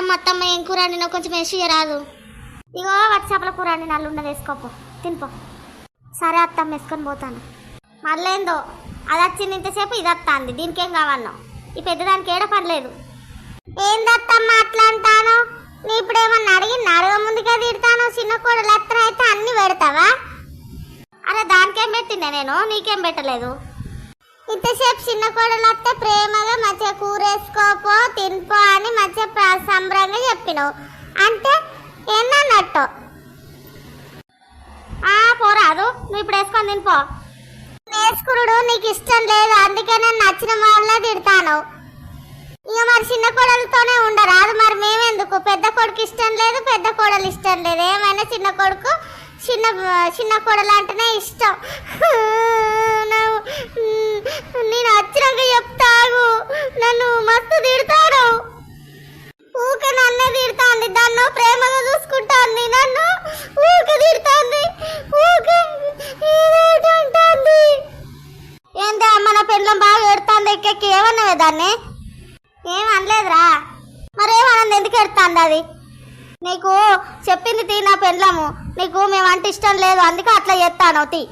అత్తమ్మ అత్తమ్మ ఏం కూర వండినా కొంచెం వేసి రాదు. ఇగో వట్టి చేపల కూర అండి నల్లు వేసుకోపో తినిపో. సరే అత్తమ్మ వేసుకొని పోతాను. మళ్ళేందో అది వచ్చింది ఇంతసేపు ఇది వస్తుంది. దీనికేం కావాలనో ఈ పెద్దదానికి ఏడ పడలేదు ఏందత్తమ్మ అట్లా అంటాను? నీ ఇప్పుడు ఏమన్నా అడిగింది? అడగ ముందుకే తిడతాను. చిన్న కూడలు అత్తన అయితే అన్ని పెడతావా? అరే దానికేం పెట్టిందే నేను? నీకేం పెట్టలేదు? ఇంతసేపు చిన్న కోడలు వస్తే ప్రేమగా మంచిగా కూర వేసుకోపో తినిపో అని మంచిగా సంబరంగా చెప్పినావు. అంటే ఏందన్నట్టు? ఆ పోరాదు నువ్వు ఇప్పుడు వేసుకొని తినిపో. వేసుకురుడు నీకు ఇష్టం లేదు అందుకే నేను నచ్చిన వాళ్ళ తిడతాను. ఇక మరి చిన్న కోడలతోనే ఉండరాదు మరి మేమెందుకు? పెద్ద కొడుకు ఇష్టం లేదు పెద్ద కోడలు ఇష్టం లేదు. ఏమైనా చిన్న కొడుకు? చిన్న చిన్న కోడలు అంటేనే ఇష్టం. మన బాగా ఎడుతాంది ఎక్కెక్కి ఏమన్నావే దాన్ని? ఏం అనలేదురా. మరేమన్నది ఎందుకు ఎడుతుంది అది? నీకు చెప్పింది తీ నా పెళ్ళము నీకు మేమంటే ఇష్టం లేదు అందుకే అట్లా చేస్తాను తీ.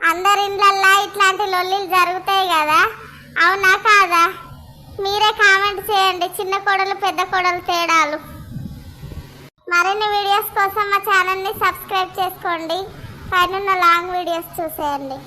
అందరి ఇండ్లల్లా ఇట్లాంటి లొల్లిలు జరుగుతాయి కదా? అవునా కాదా? మీరే కామెంట్ చేయండి చిన్న కొడలు పెద్ద కొడలు తేడాలు. మరిన్ని వీడియోస్ కోసం మా ఛానల్ని సబ్స్క్రైబ్ చేసుకోండి. పైన లాంగ్ వీడియోస్ చూసేయండి.